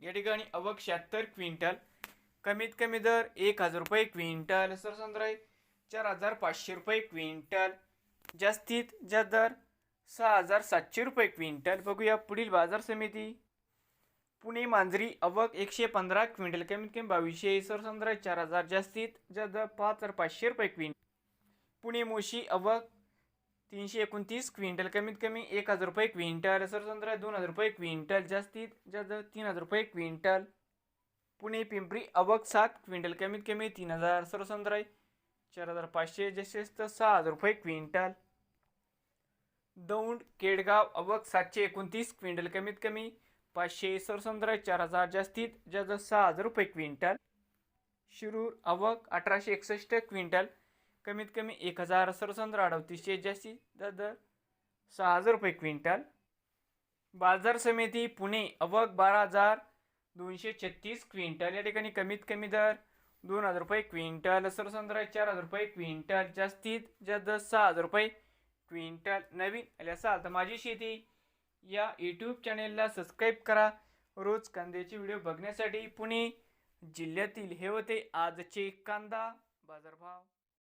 या ठिकाणी अवक शहात्तर क्विंटल कमीत कमी दर एक हजार रुपये क्विंटल सरसंद्राई चार हजार पाचशे रुपये क्विंटल जास्तीत जास्त दर सहा हजार सातशे रुपये क्विंटल. बघूया पुढील बाजार समिती. पुणे मांजरी अवक एकशे पंधरा क्विंटल कमीत कमी बावीसशे सरसंद्राई चार हजार जास्तीत जास्त दर पाच हजार पाचशे रुपये क्विंटल. पुणे मोशी अवक तीनशे एकोणतीस क्विंटल कमीत कमी एक हजार रुपये क्विंटल सरसंद्रा दोन हजार रुपये क्विंटल जास्तीत जास्त तीन हजार रुपये क्विंटल. पुणे पिंपरी अवक सात क्विंटल कमीत कमी तीन हजार सरसंद्राई चार हजार पाचशे जास्तीत जास्त सहा हजार रुपये क्विंटल. दौंड केडगाव अवक सातशे एकोणतीस क्विंटल कमीत कमी पाचशे सरसंद्राई चार हजार जास्तीत जास्त सहा हजार रुपये क्विंटल. शिरूर अवक अठराशे एकसष्ट क्विंटल कमीत कमी एक हजार सरसंद्र अडवतीस जास्तीत दर सहा हजार रुपये क्विंटल. बाजार समिती पुणे अवक बारा हजार दोनशे छत्तीस क्विंटल. या ठिकाणी कमीत कमी दर दोन हजार रुपये क्विंटल सरसंद्र चार हजार रुपये क्विंटल जास्तीत जास्त सहा हजार रुपये क्विंटल. नवीन आले असाल तर माझी शेती या यूट्यूब चॅनेलला सबस्क्राईब करा. रोज कांद्याचे व्हिडिओ बघण्यासाठी पुणे जिल्ह्यातील हे होते आजचे कांदा बाजारभाव.